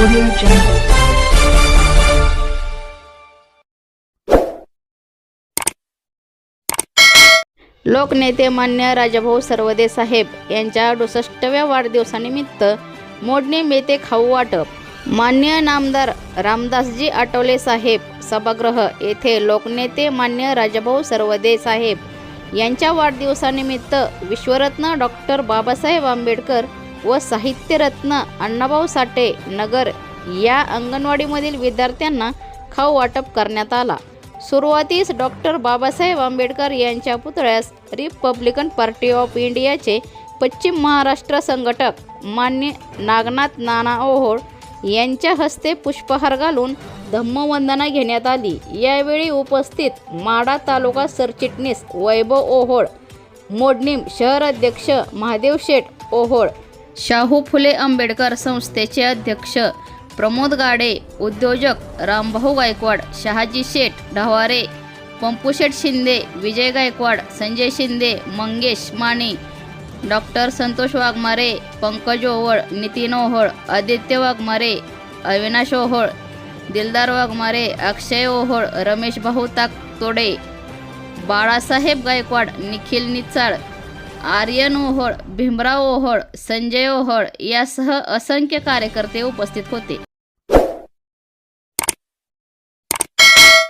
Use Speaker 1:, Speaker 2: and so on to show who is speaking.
Speaker 1: Audio Jungle.
Speaker 2: लोकनेते मान्य राजाभाऊ सर्वदे साहेब यांच्या अडुसष्टव्या वाढदिवसानिमित्त मोडणे मेते खाऊ वाटप मान्य नामदार रामदासजी आठवले साहेब सभागृह येथे लोकनेते मान्य राजाभाऊ सर्वदे साहेब यांच्या वाढदिवसानिमित्त विश्वरत्न डॉक्टर बाबासाहेब आंबेडकर व साहित्यरत्न अण्णाभाऊ साठे नगर या अंगणवाडीमधील विद्यार्थ्यांना खाऊ वाटप करण्यात आला. सुरुवातीस डॉक्टर बाबासाहेब आंबेडकर यांच्या पुतळ्यास रिपब्लिकन पार्टी ऑफ इंडियाचे पश्चिम महाराष्ट्र संघटक मान्य नागनाथ नाना ओहोळ यांच्या हस्ते पुष्पहार घालून धम्मवंदना घेण्यात आली. यावेळी उपस्थित माडा तालुका सरचिटणीस वैभव ओहोळ मोडणीम शहर अध्यक्ष महादेव शेठ ओहोळ शाहू फुले आंबेडकर संस्थेचे अध्यक्ष प्रमोद गाडे उद्योजक रामभाऊ गायकवाड शहाजी शेठ ढवारे पंपूशेठ शिंदे विजय गायकवाड संजय शिंदे मंगेश माने डॉक्टर संतोष वाघमारे पंकज ओहळ नितीन ओहळ आदित्य वाघमारे अविनाश ओहळ दिलदार वाघमारे अक्षय ओहळ रमेश भाऊ ताकतोडे बाळासाहेब गायकवाड निखिल निचाळ आर्यन ओहळ भीमराव ओहळ संजय ओहळ यासह असंख्य कार्यकर्ते उपस्थित होते.